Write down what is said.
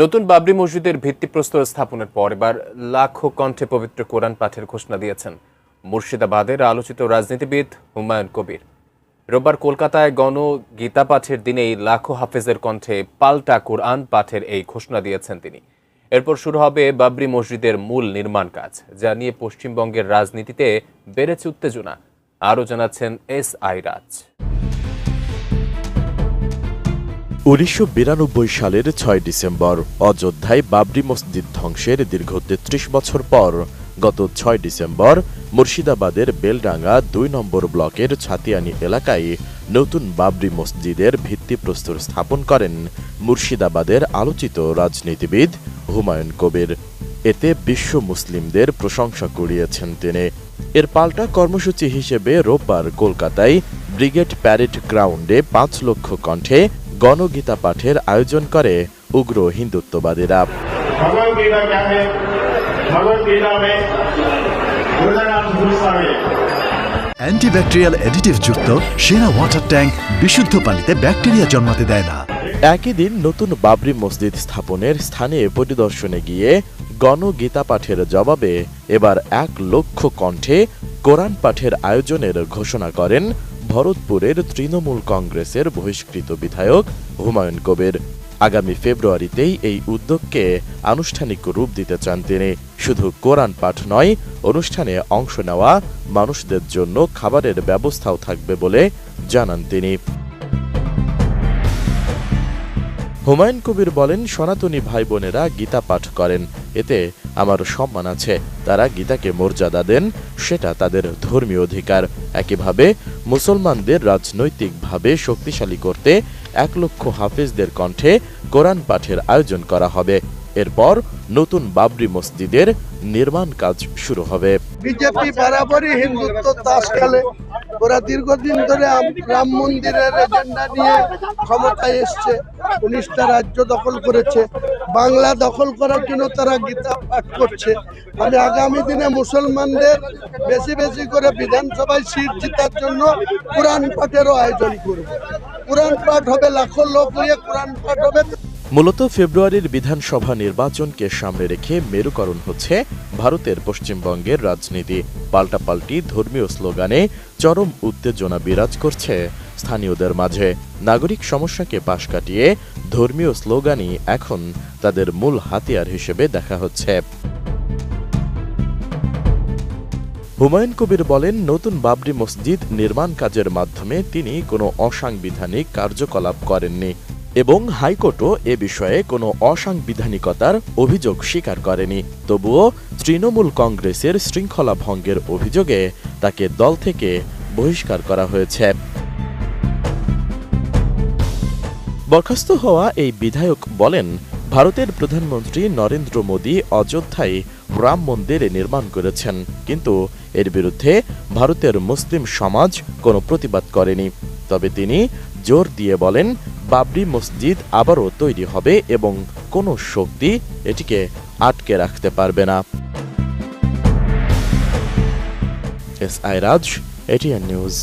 নতুন বাবরি মসজিদের ভিত্তিপ্রস্তর স্থাপনের পর এবার লাখো কণ্ঠে পবিত্র কোরআন পাঠের ঘোষণা দিয়েছেন মুর্শিদাবাদের আলোচিত রাজনীতিবিদ হুমায়ুন কবির। রোববার কলকাতায় গণ গীতা পাঠের দিনেই লাখো হাফেজের কণ্ঠে পাল্টা কোরআন পাঠের এই ঘোষণা দিয়েছেন তিনি। এরপর শুরু হবে বাবরি মসজিদের মূল নির্মাণ কাজ, যা নিয়ে পশ্চিমবঙ্গের রাজনীতিতে বেড়েছে উত্তেজনা, আরও জানাচ্ছেন এস আই রাজ। উনিশশো বিরানব্বই সালের ছয় ডিসেম্বর, অযোধ্যায় বাবরি মসজিদ ধ্বংসের দীর্ঘ তেত্রিশ বছর পর গত ছয় ডিসেম্বর, মুর্শিদাবাদের বেলডাঙ্গা দুই নম্বর ব্লকের ছাতিয়ানি এলাকায় নতুন বাবরি মসজিদের ভিত্তিপ্রস্তর স্থাপন করেন মুর্শিদাবাদের আলোচিত রাজনীতিবিদ হুমায়ুন কবির। এতে বিশ্ব মুসলিমদের প্রশংসা কুড়িয়েছেন তিনি। এর পাল্টা কর্মসূচি হিসেবে রোববার কলকাতায় ব্রিগেড প্যারেড গ্রাউন্ডে পাঁচ লক্ষ কণ্ঠে গণগীতা পাঠের আয়োজন করে উগ্র হিন্দুত্ববাদীরা। অ্যান্টিব্যাকটেরিয়াল যুক্ত সেরা ওয়াটার ট্যাঙ্ক বিশুদ্ধ পানিতে ব্যাকটেরিয়া জন্মাতে দেয় না। একই দিন নতুন বাবরি মসজিদ স্থাপনের স্থানে পরিদর্শনে গিয়ে গণগীতা পাঠের জবাবে এবার এক লক্ষ কণ্ঠে কোরআন পাঠের আয়োজনের ঘোষণা করেন ভরতপুরের তৃণমূল কংগ্রেসের বহিষ্কৃত বিধায়ক হুমায়ুন কবির। আগামী ফেব্রুয়ারিতেই এই উদ্যোগকে আনুষ্ঠানিক রূপ দিতে চান তিনি। শুধু কোরআন পাঠ নয়, অনুষ্ঠানে অংশ নেওয়া মানুষদের জন্য খাবারের ব্যবস্থাও থাকবে বলে জানান তিনি। হুমায়ুন কবির বলেন, সনাতনী ভাই বোনেরা গীতা পাঠ করেন। এতে আমার সম্মান আছে। তারা গীতাকে মর্যাদা দেন, সেটা তাদের ধর্মীয় অধিকার। একইভাবে মুসলমানদের রাজনৈতিকভাবে শক্তিশালী করতে এক লক্ষ হাফিজদের কণ্ঠে কোরআন পাঠের আয়োজন করা হবে। এরপর নতুন বাবরি মসজিদের নির্মাণ কাজ শুরু হবে। বিজেপি বরাবরই হিন্দুত্ব তাস খেলে ওরা দীর্ঘদিন ধরে রাম মন্দিরের এজেন্ডা নিয়ে ক্ষমতায় এসছে। উনিশটা রাজ্য দখল করেছে। বাংলা দখল করার জন্য তারা গীতা পাঠ করছে। আমি আগামী দিনে মুসলমানদের বেশি বেশি করে বিধানসভায় সিট জেতার জন্য কোরআন পাঠেরও আয়োজন করব। কোরআন পাঠ হবে লাখো লোক নিয়ে কোরআন পাঠ হবে। মূলত ফেব্রুয়ারির বিধানসভা নির্বাচনকে সামনে রেখে মেরুকরণ হচ্ছে ভারতের পশ্চিমবঙ্গের রাজনীতি। পাল্টাপাল্টি ধর্মীয় স্লোগানে চরম উত্তেজনা বিরাজ করছে স্থানীয়দের মাঝে। নাগরিক সমস্যাকে পাশ কাটিয়ে ধর্মীয় স্লোগানই এখন তাদের মূল হাতিয়ার হিসেবে দেখা হচ্ছে। হুমায়ুন কবির বলেন, নতুন বাবরি মসজিদ নির্মাণ কাজের মাধ্যমে তিনি কোনো অসাংবিধানিক কার্যকলাপ করেননি। এবং হাইকোর্টও এ বিষয়ে কোনো অসাংবিধানিকতার অভিযোগ স্বীকার করেনি। তবুও তৃণমূল কংগ্রেসের শৃঙ্খলা ভঙ্গের অভিযোগে তাকে দল থেকে বহিষ্কার করা হয়েছে। বরখাস্ত হওয়া এই বিধায়ক বলেন, ভারতের প্রধানমন্ত্রী নরেন্দ্র মোদী অযোধ্যায় রাম মন্দির নির্মাণ করেছেন, কিন্তু এর বিরুদ্ধে ভারতের মুসলিম সমাজ কোনো প্রতিবাদ করেনি। তবে তিনি জোর দিয়ে বলেন, বাবরি মসজিদ আবারও তৈরি হবে এবং কোনো শক্তি এটিকে আটকে রাখতে পারবে না। S I Raj, ATN News.